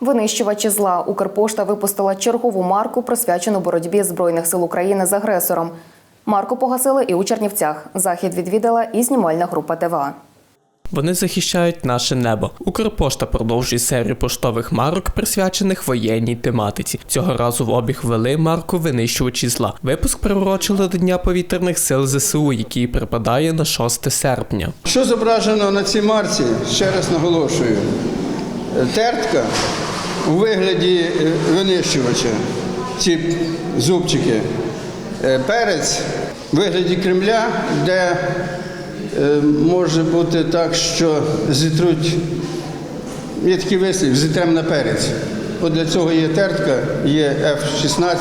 Винищувачі зла Укрпошта випустила чергову марку, присвячену боротьбі Збройних сил України з агресором. Марку погасили і у Чернівцях. Захід відвідала і знімальна група ТВА. Вони захищають наше небо. Укрпошта продовжує серію поштових марок, присвячених воєнній тематиці. Цього разу в обіг ввели марку винищувачі зла. Випуск приурочили до Дня повітряних сил ЗСУ, який припадає на 6 серпня. Що зображено на цій марці, ще раз наголошую, тертка у вигляді е, винищувача, ці зубчики, Е, перець у вигляді Кремля, де е, може бути так, що зітруть, є такий вислів, зітрем на перець. От для цього є тертка, є F-16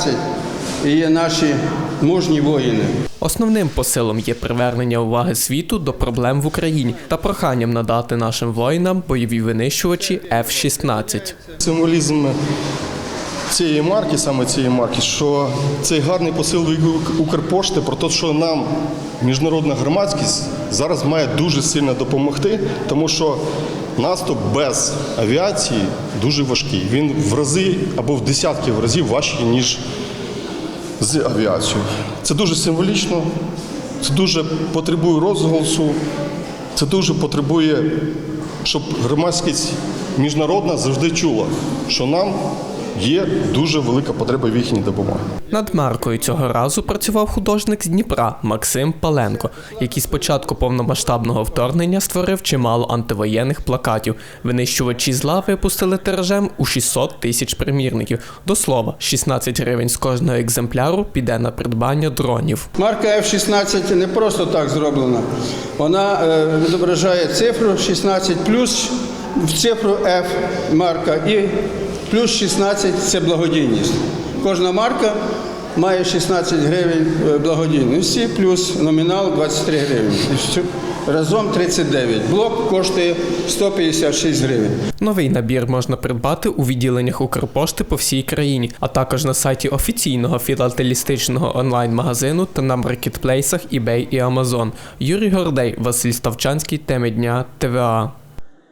і є наші мужні воїни. Основним посилом є привернення уваги світу до проблем в Україні та проханням надати нашим воїнам бойові винищувачі F-16. Символізм цієї марки, саме цієї марки, що цей гарний посил Укрпошти про те, що нам міжнародна громадськість зараз має дуже сильно допомогти, тому що наступ без авіації дуже важкий. Він в рази або в десятки разів важчий, ніж з авіацією. Це дуже символічно, це дуже потребує розголосу, це дуже потребує, щоб громадськість міжнародна завжди чула, що нам є дуже велика потреба в їхній допомогі. Над маркою цього разу працював художник з Дніпра Максим Паленко, який з початку повномасштабного вторгнення створив чимало антивоєнних плакатів. Винищувачі зла випустили тиражем у 600 тисяч примірників. До слова, 16 гривень з кожного екземпляру піде на придбання дронів. Марка F-16 не просто так зроблена. Вона е, відображає цифру 16 плюс в цифру F марка і плюс 16 це благодійність. Кожна марка має 16 гривень е, благодійності, плюс номінал 23 гривень. І що- Разом 39. Блок коштує 156 гривень. Новий набір можна придбати у відділеннях Укрпошти по всій країні, а також на сайті офіційного філателістичного онлайн-магазину та на маркетплейсах eBay і Amazon. Юрій Гордей, Василь Ставчанський, теми дня ТВА.